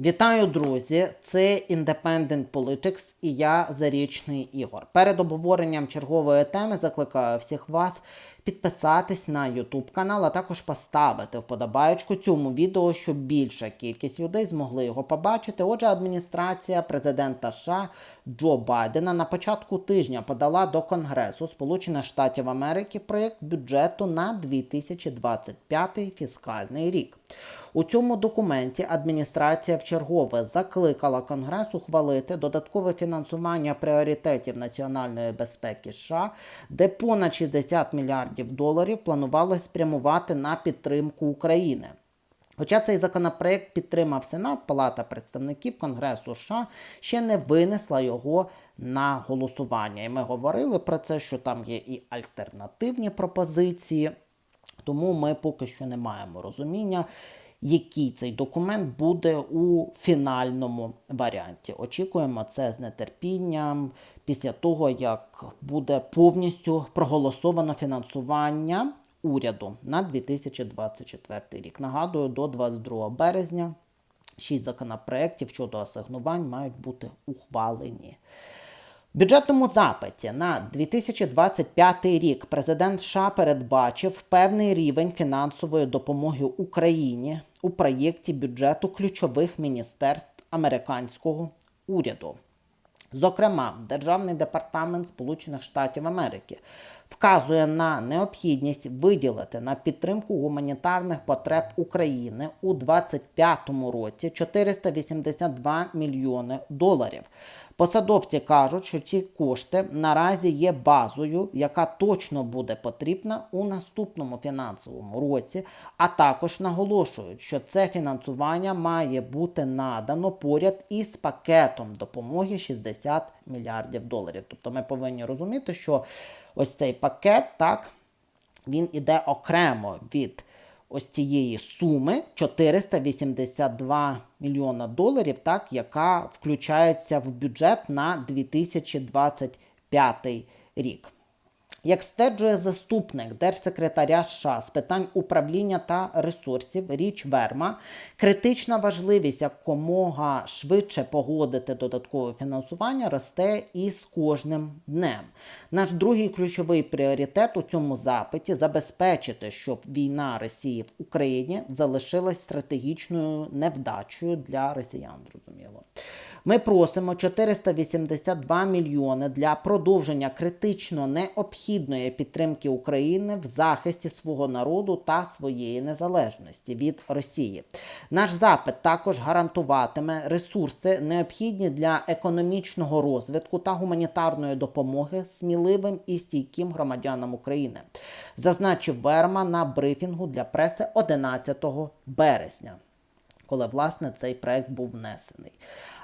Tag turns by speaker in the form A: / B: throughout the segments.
A: Вітаю, друзі! Це Independent Politics і я Зарічний Ігор. Перед обговоренням чергової теми закликаю всіх вас підписатись на YouTube канал, а також поставити вподобаєчку цьому відео, щоб більша кількість людей змогли його побачити. Отже, адміністрація президента США Джо Байдена на початку тижня подала до Конгресу Сполучених Штатів Америки проєкт бюджету на 2025 фіскальний рік. У цьому документі адміністрація вчергове закликала Конгрес ухвалити додаткове фінансування пріоритетів національної безпеки США, де понад 60 мільярдів доларів планувалось спрямувати на підтримку України. Хоча цей законопроект підтримав Сенат, Палата представників Конгресу США ще не винесла його на голосування. І ми говорили про це, що там є і альтернативні пропозиції, тому ми поки що не маємо розуміння, який цей документ буде у фінальному варіанті. Очікуємо це з нетерпінням після того, як буде повністю проголосовано фінансування уряду на 2024 рік. Нагадую, до 22 березня шість законопроєктів щодо асигнувань мають бути ухвалені. Бюджетному запиті на 2025 рік президент США передбачив певний рівень фінансової допомоги Україні у проєкті бюджету ключових міністерств американського уряду. Зокрема, Державний департамент Сполучених Штатів Америки вказує на необхідність виділити на підтримку гуманітарних потреб України у 2025 році 482 мільйони доларів. Посадовці кажуть, що ці кошти наразі є базою, яка точно буде потрібна у наступному фінансовому році, а також наголошують, що це фінансування має бути надано поряд із пакетом допомоги 60 мільярдів доларів. Тобто ми повинні розуміти, що ось цей пакет так він іде окремо від ось цієї суми 482 мільйона доларів, так, яка включається в бюджет на 2025 рік. Як стверджує заступник держсекретаря США з питань управління та ресурсів Річ Верма, критична важливість якомога швидше погодити додаткове фінансування росте із кожним днем. Наш другий ключовий пріоритет у цьому запиті забезпечити, щоб війна Росії в Україні залишилась стратегічною невдачею для росіян. Зрозуміло. Ми просимо 482 мільйони для продовження критично необхідної підтримки України в захисті свого народу та своєї незалежності від Росії. Наш запит також гарантуватиме ресурси, необхідні для економічного розвитку та гуманітарної допомоги сміливим і стійким громадянам України, зазначив Верма на брифінгу для преси 11 березня, коли власне цей проект був внесений.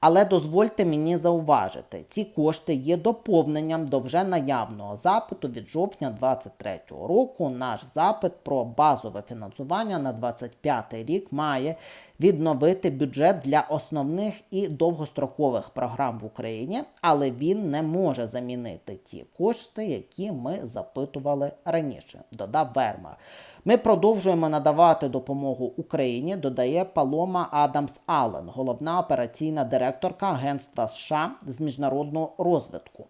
A: Але дозвольте мені зауважити, ці кошти є доповненням до вже наявного запиту від жовтня 2023 року. Наш запит про базове фінансування на 2025 рік має відновити бюджет для основних і довгострокових програм в Україні, але він не може замінити ті кошти, які ми запитували раніше. Додав Верма. Ми продовжуємо надавати допомогу Україні, додає Палома Адамс Аллен, головна операційна директорка Агентства США з міжнародного розвитку.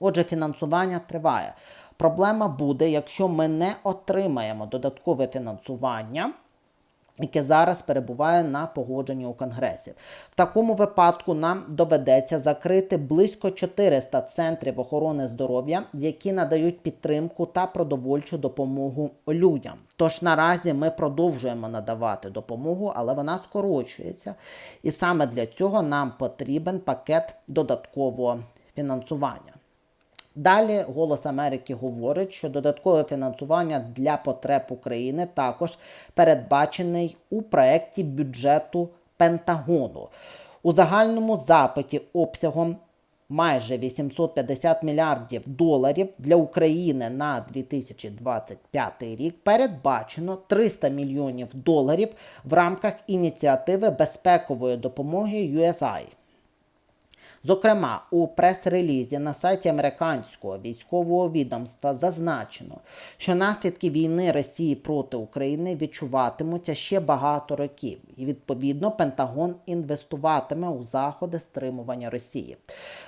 A: Отже, фінансування триває. Проблема буде, якщо ми не отримаємо додаткове фінансування яке зараз перебуває на погодженні у Конгресі. В такому випадку нам доведеться закрити близько 400 центрів охорони здоров'я, які надають підтримку та продовольчу допомогу людям. Тож наразі ми продовжуємо надавати допомогу, але вона скорочується. І саме для цього нам потрібен пакет додаткового фінансування. Далі Голос Америки говорить, що додаткове фінансування для потреб України також передбачений у проєкті бюджету Пентагону. У загальному запиті обсягом майже 850 мільярдів доларів для України на 2025 рік передбачено 300 мільйонів доларів в рамках ініціативи безпекової допомоги USAID. Зокрема, у прес-релізі на сайті американського військового відомства зазначено, що наслідки війни Росії проти України відчуватимуться ще багато років, і відповідно Пентагон інвестуватиме у заходи стримування Росії.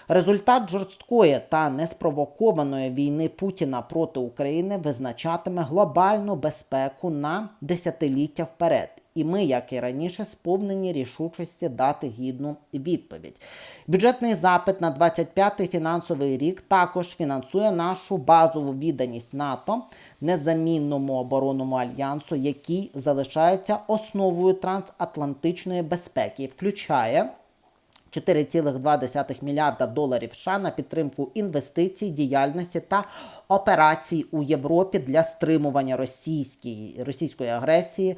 A: Результат жорсткої та неспровокованої війни Путіна проти України визначатиме глобальну безпеку на десятиліття вперед. І ми, як і раніше, сповнені рішучості дати гідну відповідь. Бюджетний запит на 25-й фінансовий рік також фінансує нашу базову відданість НАТО, незамінному оборонному альянсу, який залишається основою трансатлантичної безпеки, і включає 4,2 мільярда доларів США на підтримку інвестицій, діяльності та операцій у Європі для стримування російської, російської агресії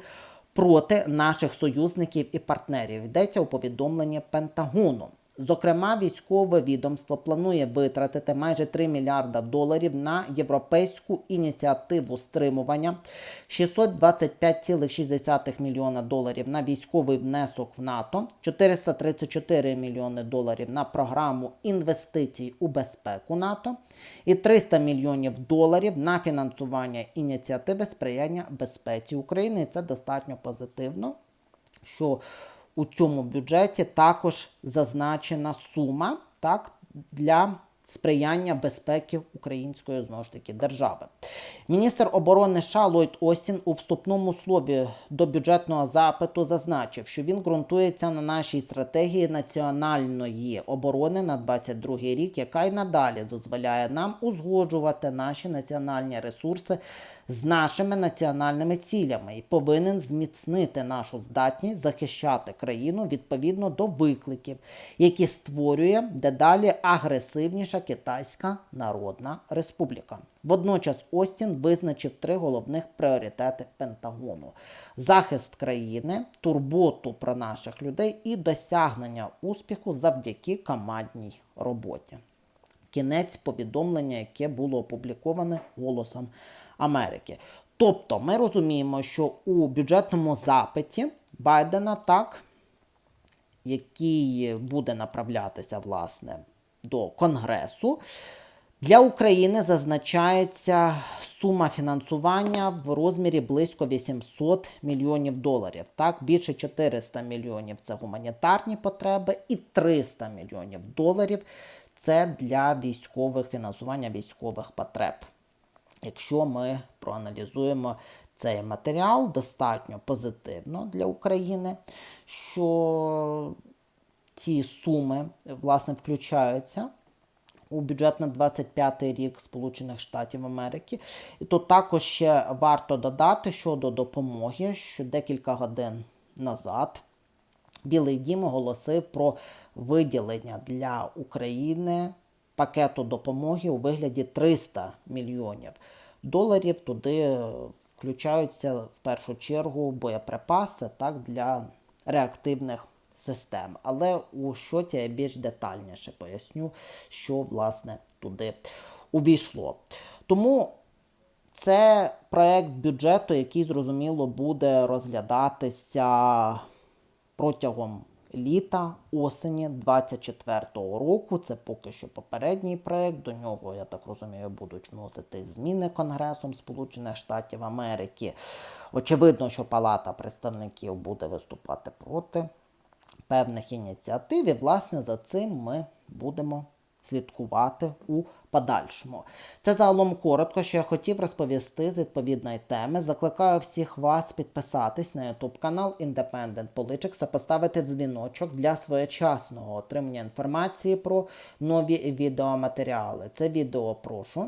A: проти наших союзників і партнерів. Йдеться у повідомленні Пентагону. Зокрема, військове відомство планує витратити майже 3 мільярда доларів на європейську ініціативу стримування, 625,6 мільйона доларів на військовий внесок в НАТО, 434 мільйони доларів на програму інвестицій у безпеку НАТО і 300 мільйонів доларів на фінансування ініціативи сприяння безпеці України. Це достатньо позитивно, що у цьому бюджеті також зазначена сума так, для сприяння безпеки української знову ж таки держави. Міністр оборони США Ллойд Остін у вступному слові до бюджетного запиту зазначив, що він ґрунтується на нашій стратегії національної оборони на 22 рік, яка й надалі дозволяє нам узгоджувати наші національні ресурси з нашими національними цілями і повинен зміцнити нашу здатність захищати країну відповідно до викликів, які створює дедалі агресивніша Китайська Народна Республіка. Водночас Остін визначив три головних пріоритети Пентагону: захист країни, турботу про наших людей і досягнення успіху завдяки командній роботі. Кінець повідомлення, яке було опубліковане голосом Америки. Тобто ми розуміємо, що у бюджетному запиті Байдена так, який буде направлятися власне до Конгресу, для України зазначається сума фінансування в розмірі близько 800 мільйонів доларів. Так, більше 400 мільйонів це гуманітарні потреби, і 300 мільйонів доларів це для військових фінансування військових потреб. Якщо ми проаналізуємо цей матеріал достатньо позитивно для України, що ці суми власне включаються у бюджет на 25 рік Сполучених Штатів Америки. І тут також ще варто додати щодо допомоги, що декілька годин назад Білий Дім оголосив про виділення для України пакету допомоги у вигляді 300 мільйонів доларів. Туди включаються в першу чергу боєприпаси так, для реактивних систем. Але у щоті я більш детальніше поясню, що власне туди увійшло. Тому це проект бюджету, який зрозуміло буде розглядатися протягом літа, осені 24-го року. Це поки що попередній проект. До нього, я так розумію, будуть вносити зміни Конгресом Сполучених Штатів Америки. Очевидно, що Палата представників буде виступати проти певних ініціатив. І, власне, за цим ми будемо слідкувати у подальшому. Це загалом коротко, що я хотів розповісти з відповідної теми. Закликаю всіх вас підписатись на YouTube канал Independent Politics, а поставити дзвіночок для своєчасного отримання інформації про нові відеоматеріали. Це відео прошу.